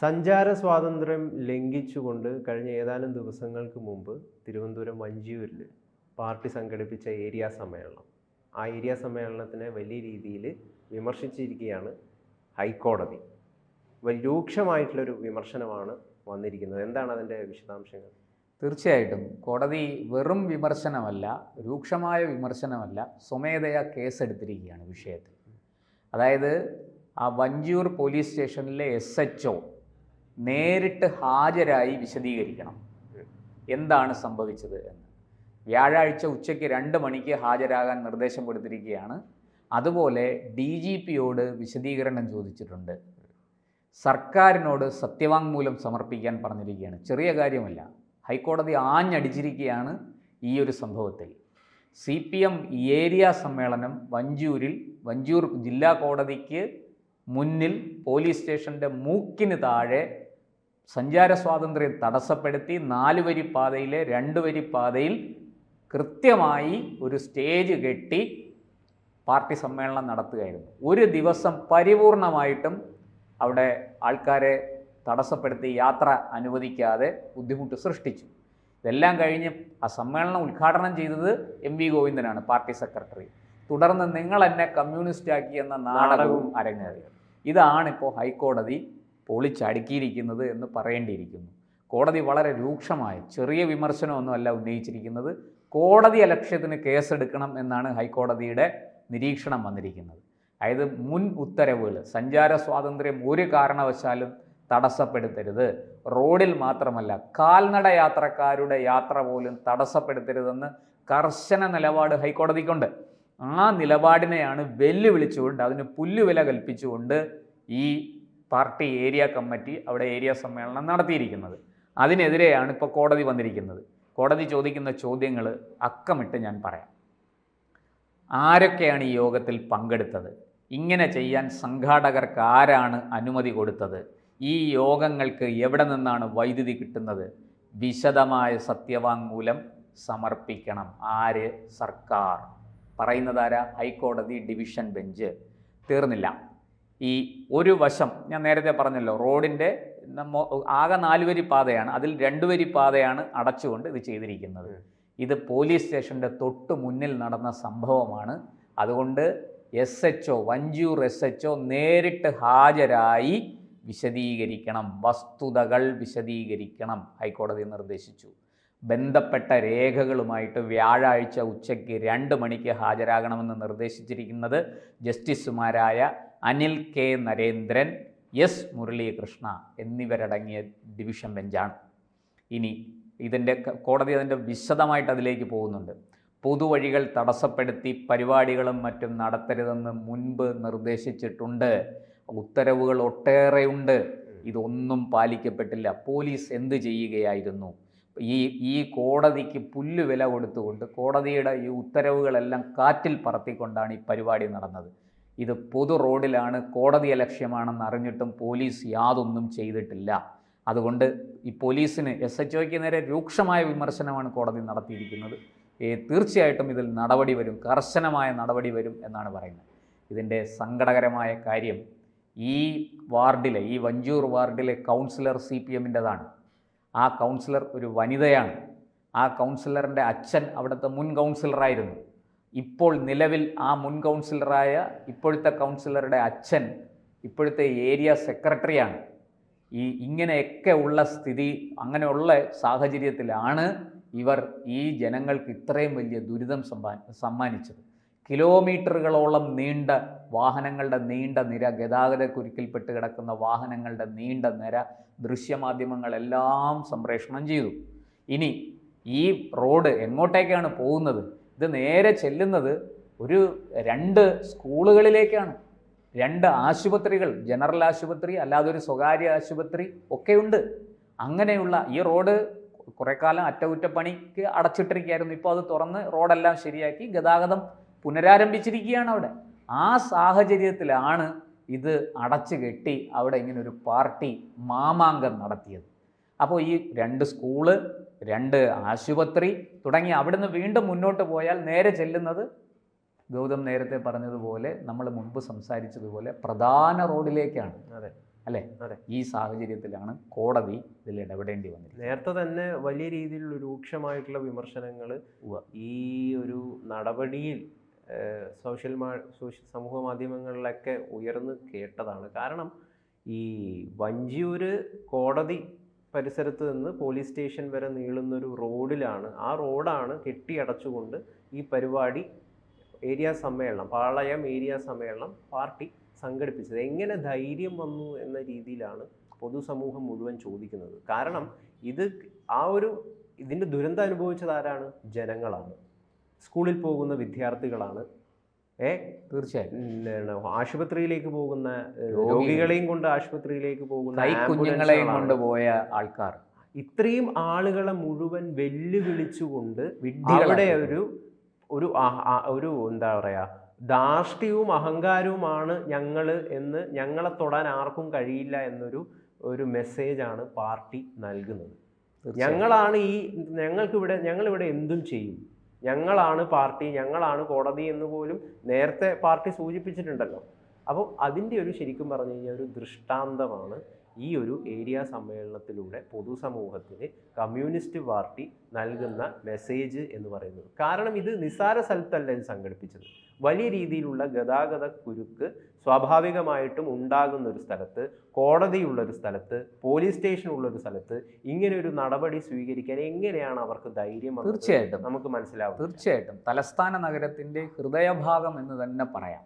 സഞ്ചാര സ്വാതന്ത്ര്യം ലംഘിച്ചുകൊണ്ട് കഴിഞ്ഞ ഏതാനും ദിവസങ്ങൾക്ക് മുമ്പ് തിരുവനന്തപുരം വഞ്ചിയൂരിൽ പാർട്ടി സംഘടിപ്പിച്ച ഏരിയ സമ്മേളനം. ആ ഏരിയ സമ്മേളനത്തിനെ വലിയ രീതിയിൽ വിമർശിച്ചിരിക്കുകയാണ് ഹൈക്കോടതി. രൂക്ഷമായിട്ടുള്ളൊരു വിമർശനമാണ് വന്നിരിക്കുന്നത്. എന്താണ് അതിന്റെ വിശദാംശങ്ങൾ? തീർച്ചയായിട്ടും. കോടതി വെറും വിമർശനമല്ല രൂക്ഷമായ വിമർശനമല്ല സ്വമേധയാ കേസെടുത്തിരിക്കുകയാണ് വിഷയത്തിൽ. അതായത് ആ വഞ്ചിയൂർ പോലീസ് സ്റ്റേഷനിലെ എസ് എച്ച് ഒ നേരിട്ട് ഹാജരായി വിശദീകരിക്കണം. എന്താണ് സംഭവിച്ചത് എന്ന്. വ്യാഴാഴ്ച ഉച്ചയ്ക്ക് രണ്ട് മണിക്ക് ഹാജരാകാൻ നിർദ്ദേശം കൊടുത്തിരിക്കുകയാണ്. അതുപോലെ ഡി ജി പിയോട് വിശദീകരണം ചോദിച്ചിട്ടുണ്ട്. സർക്കാരിനോട് സത്യവാങ്മൂലം സമർപ്പിക്കാൻ പറഞ്ഞിരിക്കുകയാണ്. ചെറിയ കാര്യമല്ല. ഹൈക്കോടതി ആഞ്ഞടിച്ചിരിക്കുകയാണ് ഈ ഒരു സംഭവത്തിൽ. സി പി എം ഏരിയ സമ്മേളനം വഞ്ചൂരിൽ വഞ്ചൂർ ജില്ലാ കോടതിക്ക് മുന്നിൽ പോലീസ് സ്റ്റേഷന്റെ മൂക്കിന് താഴെ സഞ്ചാര സ്വാതന്ത്ര്യം തടസ്സപ്പെടുത്തി നാല് വരി പാതയിലെ രണ്ട് വരി പാതയിൽ കൃത്യമായി ഒരു സ്റ്റേജ് കെട്ടി പാർട്ടി സമ്മേളനം നടത്തുകയായിരുന്നു. ഒരു ദിവസം പരിപൂർണമായിട്ടും അവിടെ ആൾക്കാരെ തടസ്സപ്പെടുത്തി യാത്ര അനുവദിക്കാതെ ബുദ്ധിമുട്ട് സൃഷ്ടിച്ചു. ഇതെല്ലാം കഴിഞ്ഞ് ആ സമ്മേളനം ഉദ്ഘാടനം ചെയ്തത് എം വി ഗോവിന്ദനാണ് പാർട്ടി സെക്രട്ടറി. തുടർന്ന് നിങ്ങൾ എന്നെ കമ്മ്യൂണിസ്റ്റ് ആക്കി എന്ന നാടകവും. അരങ്ങേറി. ഇതാണ് ഇപ്പോൾ ഹൈക്കോടതി പൊളിച്ചടുക്കിയിരിക്കുന്നത് എന്ന് പറയേണ്ടിയിരിക്കുന്നു. കോടതി വളരെ രൂക്ഷമായ ചെറിയ വിമർശനമൊന്നുമല്ല ഉന്നയിച്ചിരിക്കുന്നത്. കോടതി അലക്ഷ്യത്തിന് കേസെടുക്കണം എന്നാണ് ഹൈക്കോടതിയുടെ നിരീക്ഷണം വന്നിരിക്കുന്നത്. അതായത് മുൻ ഉത്തരവുകൾ സഞ്ചാര സ്വാതന്ത്ര്യം ഒരു കാരണവശാലും തടസ്സപ്പെടുത്തരുത്. റോഡിൽ മാത്രമല്ല കാൽനട യാത്രക്കാരുടെ യാത്ര പോലും തടസ്സപ്പെടുത്തരുതെന്ന് കർശന നിലപാട് ഹൈക്കോടതിക്കുണ്ട്. ആ നിലപാടിനെയാണ് വെല്ലുവിളിച്ചുകൊണ്ട് അതിന് പുല്ലുവില കൽപ്പിച്ചുകൊണ്ട് ഈ പാർട്ടി ഏരിയ കമ്മിറ്റി അവിടെ ഏരിയ സമ്മേളനം നടത്തിയിരിക്കുന്നത്. അതിനെതിരെയാണ് ഇപ്പോൾ കോടതി വന്നിരിക്കുന്നത്. കോടതി ചോദിക്കുന്ന ചോദ്യങ്ങൾ അക്കമിട്ട് ഞാൻ പറയാം. ആരൊക്കെയാണ് ഈ യോഗത്തിൽ പങ്കെടുത്തത്? ഇങ്ങനെ ചെയ്യാൻ സംഘാടകർക്ക് ആരാണ് അനുമതി കൊടുത്തത്? ഈ യോഗങ്ങൾക്ക് എവിടെ നിന്നാണ് വൈദ്യുതി കിട്ടുന്നത്? വിശദമായ സത്യവാങ്മൂലം സമർപ്പിക്കണം. ആര്? സർക്കാർ. പറയുന്നതാരാ ഹൈക്കോടതി ഡിവിഷൻ ബെഞ്ച്. തീർന്നില്ല. ഈ ഒരു വശം ഞാൻ നേരത്തെ പറഞ്ഞല്ലോ റോഡിന്റെ ആകെ നാലുവരി പാതയാണ് അതിൽ രണ്ടുവരി പാതയാണ് അടച്ചുകൊണ്ട് ഇത് ചെയ്തിരിക്കുന്നത്. ഇത് പോലീസ് സ്റ്റേഷന്റെ തൊട്ട് മുന്നിൽ നടന്ന സംഭവമാണ്. അതുകൊണ്ട് S H O Vanchiyoor S H O നേരിട്ട് ഹാജരായി വിശദീകരിക്കണം വസ്തുതകൾ വിശദീകരിക്കണം ഹൈക്കോടതി നിർദ്ദേശിച്ചു. ബന്ധപ്പെട്ട രേഖകളുമായിട്ട് വ്യാഴാഴ്ച ഉച്ചയ്ക്ക് രണ്ട് മണിക്ക് ഹാജരാകണമെന്ന് നിർദ്ദേശിച്ചിരിക്കുന്നത് ജസ്റ്റിസുമാരായ അനിൽ കെ നരേന്ദ്രൻ എസ് മുരളീകൃഷ്ണ എന്നിവരടങ്ങിയ ഡിവിഷൻ ബെഞ്ചാണ്. ഇനി ഇതിന്റെ കോടതി അതിന്റെ വിശദമായിട്ട് അതിലേക്ക് പോകുന്നുണ്ട്. പൊതുവഴികൾ തടസ്സപ്പെടുത്തി പരിപാടികളും മറ്റും നടത്തരുതെന്ന് മുൻപ് നിർദ്ദേശിച്ചിട്ടുണ്ട്. ഉത്തരവുകൾ ഒട്ടേറെയുണ്ട്. ഇതൊന്നും പാലിക്കപ്പെട്ടില്ല. പോലീസ് എന്ത് ചെയ്യുകയായിരുന്നു? ഈ ഈ കോടതിക്ക് പുല്ല് വില കൊടുത്തുകൊണ്ട് കോടതിയുടെ ഈ ഉത്തരവുകളെല്ലാം കാറ്റിൽ പറത്തിക്കൊണ്ടാണ് ഈ പരിപാടി നടന്നത്. ഇത് പൊതു റോഡിലാണ് കോടതിയെ ലക്ഷ്യമാണെന്ന് അറിഞ്ഞിട്ടും പോലീസ് യാതൊന്നും ചെയ്തിട്ടില്ല. അതുകൊണ്ട് ഈ പോലീസിന് എസ് എച്ച് ഒക്ക് നേരെ രൂക്ഷമായ വിമർശനമാണ് കോടതി നടത്തിയിരിക്കുന്നത്. തീർച്ചയായിട്ടും ഇതിൽ നടപടി വരും കർശനമായ നടപടി വരും എന്നാണ് പറയുന്നത്. ഇതിന്റെ സങ്കടകരമായ കാര്യം ഈ വാർഡിലെ ഈ വഞ്ചൂർ വാർഡിലെ കൗൺസിലർ സി പി എമ്മിന്റെതാണ്. ആ കൗൺസിലർ ഒരു വനിതയാണ്. ആ കൗൺസിലറിന്റെ അച്ഛൻ അവിടുത്തെ മുൻ കൗൺസിലറായിരുന്നു. ഇപ്പോൾ നിലവിൽ ആ മുൻ കൗൺസിലറായ ഇപ്പോഴത്തെ കൗൺസിലറുടെ അച്ഛൻ ഇപ്പോഴത്തെ ഏരിയ സെക്രട്ടറിയാണ്. ഈ ഇങ്ങനെയൊക്കെ ഉള്ള സ്ഥിതി അങ്ങനെയുള്ള സാഹചര്യത്തിലാണ് ഇവർ ഈ ജനങ്ങൾക്ക് ഇത്രയും വലിയ ദുരിതം സമ്മാനിച്ചത്. കിലോമീറ്ററുകളോളം നീണ്ട വാഹനങ്ങളുടെ നീണ്ട നിര ഗതാഗതക്കുരുക്കിൽപ്പെട്ട് കിടക്കുന്ന വാഹനങ്ങളുടെ നീണ്ട നിര ദൃശ്യമാധ്യമങ്ങളെല്ലാം സംപ്രേഷണം ചെയ്തു. ഇനി ഈ റോഡ് എങ്ങോട്ടേക്കാണ് പോകുന്നത്? ഇത് നേരെ ചെല്ലുന്നത് ഒരു രണ്ട് സ്കൂളുകളിലേക്കാണ്. രണ്ട് ആശുപത്രികൾ ജനറൽ ആശുപത്രി അല്ലാതെ ഒരു സ്വകാര്യ ആശുപത്രി ഒക്കെയുണ്ട് അങ്ങനെയുള്ള ഈ റോഡ് കുറേ കാലം അറ്റകുറ്റപ്പണിക്ക് അടച്ചിട്ടിരിക്കുകയായിരുന്നു. ഇപ്പോൾ അത് തുറന്ന് റോഡെല്ലാം ശരിയാക്കി ഗതാഗതം പുനരാരംഭിച്ചിരിക്കുകയാണ് അവിടെ. ആ സാഹചര്യത്തിലാണ് ഇത് അടച്ചു കെട്ടി അവിടെ ഇങ്ങനെ ഒരു പാർട്ടി മാമാങ്കം നടത്തിയത്. അപ്പോൾ ഈ രണ്ട് സ്കൂൾ രണ്ട് ആശുപത്രി തുടങ്ങി അവിടുന്ന് വീണ്ടും മുന്നോട്ട് പോയാൽ നേരെ ചെല്ലുന്നത് ഗൗതം നേരത്തെ പറഞ്ഞതുപോലെ നമ്മൾ മുൻപ് സംസാരിച്ചതുപോലെ പ്രധാന റോഡിലേക്കാണ്. അതെ. അല്ലേ? അതെ. ഈ സാഹചര്യത്തിലാണ് കോടതി ഇതിൽ ഇടപെടേണ്ടി വന്നത്. നേരത്തെ തന്നെ വലിയ രീതിയിലുള്ള രൂക്ഷമായിട്ടുള്ള വിമർശനങ്ങൾ. ഈ ഒരു നടപടിയിൽ സോഷ്യൽ മാ സോഷ്യൽ സമൂഹ മാധ്യമങ്ങളിലൊക്കെ ഉയർന്നു കേട്ടതാണ്. കാരണം ഈ വഞ്ചിയൂര് കോടതി പരിസരത്ത് നിന്ന് പോലീസ് സ്റ്റേഷൻ വരെ നീളുന്നൊരു റോഡിലാണ്. ആ റോഡാണ് കെട്ടിയടച്ചുകൊണ്ട് ഈ പരിപാടി ഏരിയ സമ്മേളനം പാളയം ഏരിയ സമ്മേളനം പാർട്ടി സംഘടിപ്പിച്ചത്. എങ്ങനെ ധൈര്യം വന്നു എന്ന രീതിയിലാണ് പൊതുസമൂഹം മുഴുവൻ ചോദിക്കുന്നത്. കാരണം ഇത് ആ ഒരു ഇതിന്റെ ദുരന്തം അനുഭവിച്ചത് ആരാണ്? ജനങ്ങളാണ്. സ്കൂളിൽ പോകുന്ന വിദ്യാർത്ഥികളാണ്. ഏ? തീർച്ചയായും ആശുപത്രിയിലേക്ക് പോകുന്ന രോഗികളെയും കൊണ്ട് ആശുപത്രിയിലേക്ക് പോകുന്ന കുഞ്ഞുങ്ങളെയും കൊണ്ട് പോയ ആൾക്കാർ. ഇത്രയും ആളുകളെ മുഴുവൻ വെല്ലുവിളിച്ചുകൊണ്ട്. അവിടെ ഒരു ഒരു ഒരു എന്താ പറയാ ധാർഷ്ട്യവും അഹങ്കാരവുമാണ് ഞങ്ങൾ എന്ന് ഞങ്ങളെ തൊടാൻ ആർക്കും കഴിയില്ല എന്നൊരു ഒരു മെസ്സേജാണ് പാർട്ടി നൽകുന്നത്. ഞങ്ങളാണ് ഈ ഞങ്ങൾക്കിവിടെ ഞങ്ങളിവിടെ എന്തും ചെയ്യും. ഞങ്ങളാണ് പാർട്ടി ഞങ്ങളാണ് കോടതി എന്ന് പോലും നേരത്തെ പാർട്ടി സൂചിപ്പിച്ചിട്ടുണ്ടല്ലോ. അപ്പോൾ അതിന്റെ ഒരു ശരിക്കും പറഞ്ഞു കഴിഞ്ഞാൽ ഒരു ദൃഷ്ടാന്തമാണ് ഈ ഒരു ഏരിയ സമ്മേളനത്തിലൂടെ പൊതുസമൂഹത്തിന് കമ്മ്യൂണിസ്റ്റ് പാർട്ടി നൽകുന്ന മെസ്സേജ് എന്ന് പറയുന്നത്. കാരണം ഇത് നിസ്സാര സ്ഥലത്തല്ല ഇത് സംഘടിപ്പിച്ചത്. വലിയ രീതിയിലുള്ള ഗതാഗത കുരുക്ക് സ്വാഭാവികമായിട്ടും ഉണ്ടാകുന്ന ഒരു സ്ഥലത്ത് കോടതിയുള്ള ഒരു സ്ഥലത്ത് പോലീസ് സ്റ്റേഷൻ ഉള്ള ഒരു സ്ഥലത്ത് ഇങ്ങനെ ഒരു നടപടി സ്വീകരിക്കാൻ എങ്ങനെയാണ് അവർക്ക് ധൈര്യം തീർച്ചയായിട്ടും. നമുക്ക് മനസ്സിലാവും തീർച്ചയായിട്ടും. തലസ്ഥാന നഗരത്തിന്റെ ഹൃദയഭാഗം എന്ന് തന്നെ പറയാം.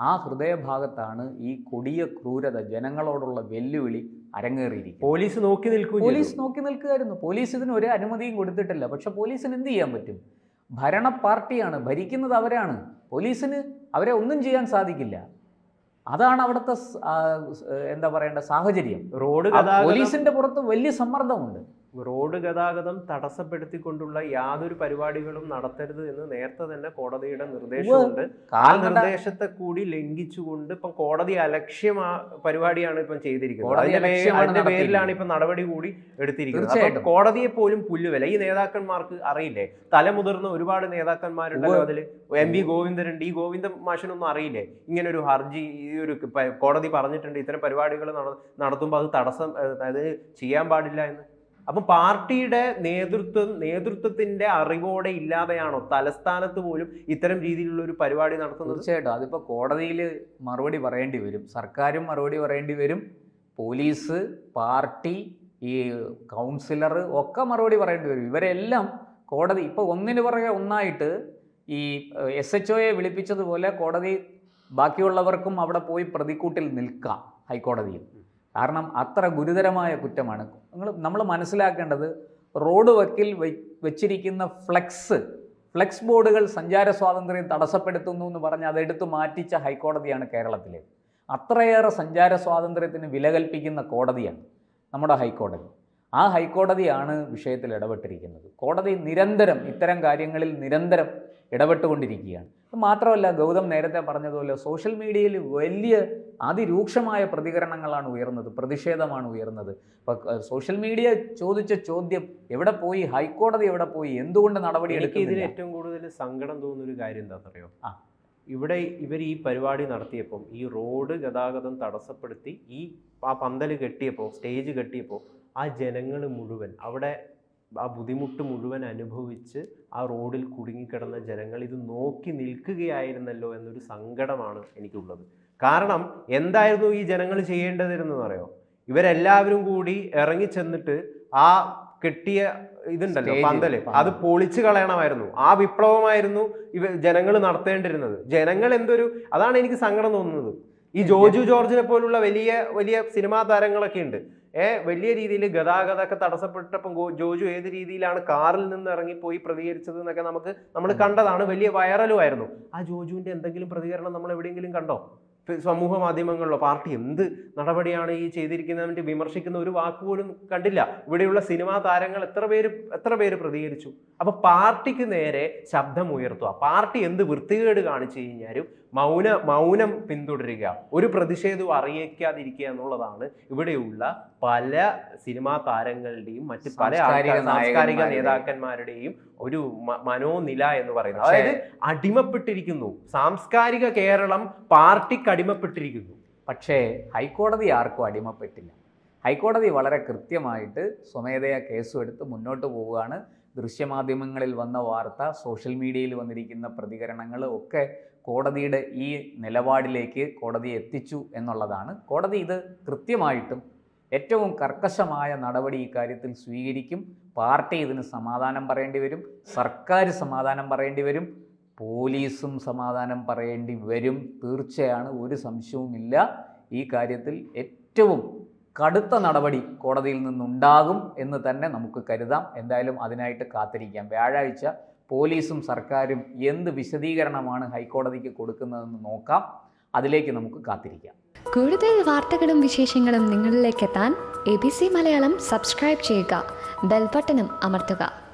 ആ ഹൃദയഭാഗത്താണ് ഈ കൊടിയ ക്രൂരത ജനങ്ങളോടുള്ള വെല്ലുവിളി അരങ്ങേറിയിരിക്കുന്നത്. പോലീസ് നോക്കി നിൽക്കും പോലീസ് നോക്കി നിൽക്കുകയായിരുന്നു. പോലീസ് ഇതിന് ഒരു അനുമതിയും കൊടുത്തിട്ടില്ല. പക്ഷെ പോലീസിന് എന്ത് ചെയ്യാൻ പറ്റും? ഭരണ പാർട്ടിയാണ് ഭരിക്കുന്നത് അവരാണ്. പോലീസിന് അവരെ ഒന്നും ചെയ്യാൻ സാധിക്കില്ല. അതാണ് അവിടുത്തെ എന്താ പറയേണ്ട സാഹചര്യം. റോഡ് പോലീസിന്റെ പുറത്ത് വലിയ സമ്മർദ്ദമുണ്ട്. റോഡ് ഗതാഗതം തടസ്സപ്പെടുത്തിക്കൊണ്ടുള്ള യാതൊരു പരിപാടികളും നടത്തരുത് എന്ന് നേരത്തെ തന്നെ കോടതിയുടെ നിർദ്ദേശമുണ്ട്. ആ നിർദ്ദേശത്തെ കൂടി ലംഘിച്ചുകൊണ്ട് ഇപ്പം കോടതി അലക്ഷ്യ പരിപാടിയാണ് ഇപ്പം ചെയ്തിരിക്കുന്നത്. അതിന്റെ പേരിലാണ്. ഇപ്പം നടപടി കൂടി എടുത്തിരിക്കുന്നത്. കോടതിയെ പോലും പുല്ലുവില. ഈ നേതാക്കന്മാർക്ക് അറിയില്ലേ? തലമുതിർന്ന ഒരുപാട് നേതാക്കന്മാരുണ്ടല്ലോ അതിൽ എം വി ഗോവിന്ദനുണ്ട്. ഈ ഗോവിന്ദ മാഷിനൊന്നും അറിയില്ലേ? ഇങ്ങനെ ഒരു ഹർജി ഈ ഒരു കോടതി പറഞ്ഞിട്ടുണ്ട്. ഇത്തരം പരിപാടികൾ നടത്തുമ്പോൾ അത് തടസ്സം അതായത് ചെയ്യാൻ പാടില്ല എന്ന്. അപ്പം പാർട്ടിയുടെ നേതൃത്വം നേതൃത്വത്തിന്റെ അറിവോടെ ഇല്ലാതെയാണോ തലസ്ഥാനത്ത് പോലും ഇത്തരം രീതിയിലുള്ള ഒരു പരിപാടി നടത്തുന്നത്? തീർച്ചയായിട്ടും. അതിപ്പോൾ കോടതിയിൽ മറുപടി പറയേണ്ടി വരും. സർക്കാരും മറുപടി പറയേണ്ടി വരും. പോലീസ് പാർട്ടി ഈ കൗൺസിലർ ഒക്കെ മറുപടി പറയേണ്ടി വരും. ഇവരെല്ലാം കോടതി ഇപ്പോൾ ഒന്നിന് പുറകെ ഒന്നായിട്ട് ഈ എസ് എച്ച് ഒയെ വിളിപ്പിച്ചതുപോലെ കോടതി ബാക്കിയുള്ളവർക്കും അവിടെ പോയി പ്രതിക്കൂട്ടിൽ നിൽക്കാം ഹൈക്കോടതിയിൽ. കാരണം അത്ര ഗുരുതരമായ കുറ്റമാണ്. നിങ്ങൾ നമ്മൾ മനസ്സിലാക്കേണ്ടത് റോഡ് വക്കിൽ വെച്ചിരിക്കുന്ന ഫ്ലെക്സ് ഫ്ലെക്സ് ബോർഡുകൾ സഞ്ചാര സ്വാതന്ത്ര്യം തടസ്സപ്പെടുത്തുന്നു എന്ന് പറഞ്ഞ് അതെടുത്ത് മാറ്റിച്ച ഹൈക്കോടതിയാണ് കേരളത്തിലെ. അത്രയേറെ സഞ്ചാര സ്വാതന്ത്ര്യത്തിന് വില കൽപ്പിക്കുന്ന കോടതിയാണ് നമ്മുടെ ഹൈക്കോടതി. ആ ഹൈക്കോടതിയാണ് വിഷയത്തിൽ ഇടപെട്ടിരിക്കുന്നത്. കോടതി നിരന്തരം ഇത്തരം കാര്യങ്ങളിൽ നിരന്തരം ഇടപെട്ടുകൊണ്ടിരിക്കുകയാണ്. മാത്രമല്ല ഗൗതം നേരത്തെ പറഞ്ഞതുപോലെ സോഷ്യൽ മീഡിയയിൽ വലിയ അതിരൂക്ഷമായ പ്രതികരണങ്ങളാണ് ഉയർന്നത് പ്രതിഷേധമാണ് ഉയർന്നത്. അപ്പോൾ സോഷ്യൽ മീഡിയ ചോദിച്ച ചോദ്യം എവിടെ പോയി ഹൈക്കോടതി എവിടെ പോയി എന്തുകൊണ്ട് നടപടി എനിക്ക് ഇതിൽ ഏറ്റവും കൂടുതൽ സങ്കടം തോന്നുന്ന ഒരു കാര്യം എന്താണെന്നറിയോ? ആ. ഇവിടെ ഇവർ ഈ പരിപാടി നടത്തിയപ്പം ഈ റോഡ് ഗതാഗതം തടസ്സപ്പെടുത്തി ഈ ആ പന്തൽ കെട്ടിയപ്പോൾ സ്റ്റേജ് കെട്ടിയപ്പോൾ ആ ജനങ്ങൾ മുഴുവൻ അവിടെ ആ ബുദ്ധിമുട്ട് മുഴുവൻ അനുഭവിച്ച് ആ റോഡിൽ കുടുങ്ങിക്കിടന്ന ജനങ്ങൾ ഇത് നോക്കി നിൽക്കുകയായിരുന്നല്ലോ എന്നൊരു സങ്കടമാണ് എനിക്കുള്ളത്. കാരണം എന്തായിരുന്നു ഈ ജനങ്ങൾ ചെയ്യേണ്ടതിരുന്നെന്ന് അറിയോ ഇവരെല്ലാവരും കൂടി ഇറങ്ങി ചെന്നിട്ട് ആ കെട്ടിയ ഇതുണ്ടല്ലോ പന്തൽ. അത് പൊളിച്ചു കളയണമായിരുന്നു. ആ വിപ്ലവമായിരുന്നു ഇവ ജനങ്ങൾ നടത്തേണ്ടിരുന്നത്. ജനങ്ങൾ എന്തൊരു അതാണ് എനിക്ക് സങ്കടം തോന്നുന്നത്. ഈ ജോജു ജോർജിനെ പോലുള്ള വലിയ വലിയ സിനിമാ താരങ്ങളൊക്കെ ഉണ്ട്. വലിയ രീതിയിൽ ഗതാഗതമൊക്കെ തടസ്സപ്പെട്ടപ്പം ജോജു ഏത് രീതിയിലാണ് കാറിൽ നിന്ന് ഇറങ്ങിപ്പോയി പ്രതികരിച്ചത് എന്നൊക്കെ നമുക്ക് നമ്മൾ കണ്ടതാണ്. വലിയ വൈറലും ആയിരുന്നു. ആ ജോജുവിന്റെ എന്തെങ്കിലും പ്രതികരണം നമ്മൾ എവിടെയെങ്കിലും കണ്ടോ? സമൂഹ മാധ്യമങ്ങളിലോ പാർട്ടി എന്ത് നടപടിയാണ് ഈ ചെയ്തിരിക്കുന്നതിനെ വിമർശിക്കുന്ന ഒരു വാക്ക് പോലും കണ്ടില്ല. ഇവിടെയുള്ള സിനിമാ താരങ്ങൾ എത്ര പേര് എത്ര പേര് പ്രതികരിച്ചു? അപ്പൊ പാർട്ടിക്ക് നേരെ ശബ്ദം ഉയർത്തുക പാർട്ടി എന്ത് വൃത്തികേട് കാണിച്ചു കഴിഞ്ഞാലും മൗന മൗനം പിന്തുടരുക. ഒരു പ്രതിഷേധവും അറിയിക്കാതിരിക്കുക എന്നുള്ളതാണ് ഇവിടെയുള്ള പല സിനിമാ താരങ്ങളുടെയും മറ്റ് പല സാംസ്കാരിക നേതാക്കന്മാരുടെയും ഒരു മനോനില എന്ന് പറയുന്നത്. അതായത് അടിമപ്പെട്ടിരിക്കുന്നു. സാംസ്കാരിക കേരളം പാർട്ടിക്ക് അടിമപ്പെട്ടിരിക്കുന്നു. പക്ഷേ ഹൈക്കോടതി ആർക്കും അടിമപ്പെട്ടില്ല. ഹൈക്കോടതി വളരെ കൃത്യമായിട്ട് സ്വമേധയാ കേസും എടുത്ത് മുന്നോട്ട് പോവുകയാണ്. ദൃശ്യമാധ്യമങ്ങളിൽ വന്ന വാർത്ത സോഷ്യൽ മീഡിയയിൽ വന്നിരിക്കുന്ന പ്രതികരണങ്ങൾ ഒക്കെ കോടതിയുടെ ഈ നിലപാടിലേക്ക് കോടതി എത്തിച്ചു എന്നുള്ളതാണ്. കോടതി ഇത് കൃത്യമായിട്ടും ഏറ്റവും കർക്കശമായ നടപടി ഇക്കാര്യത്തിൽ സ്വീകരിക്കും. പാർട്ടി ഇതിന് സമാധാനം പറയേണ്ടി വരും. സർക്കാർ സമാധാനം പറയേണ്ടി വരും. പോലീസും സമാധാനം പറയേണ്ടി വരും. തീർച്ചയാണ് ഒരു സംശയവുമില്ല ഈ കാര്യത്തിൽ ഏറ്റവും കടുത്ത നടപടി കോടതിയിൽ നിന്നുണ്ടാകും എന്ന് തന്നെ നമുക്ക് കരുതാം. എന്തായാലും അതിനായിട്ട് കാത്തിരിക്കാം. വ്യാഴാഴ്ച പോലീസും സർക്കാരും എന്ത് വിശദീകരണമാണ് ഹൈക്കോടതിക്ക് കൊടുക്കുന്നതെന്ന് നോക്കാം. അതിലേക്ക് നമുക്ക് കാത്തിരിക്കാം. കൂടുതൽ വാർത്തകളും വിശേഷങ്ങളും നിങ്ങളിലേക്ക് എത്താൻ A B C Malayalam subscribe ചെയ്യുക. ബെൽബട്ടനും അമർത്തുക.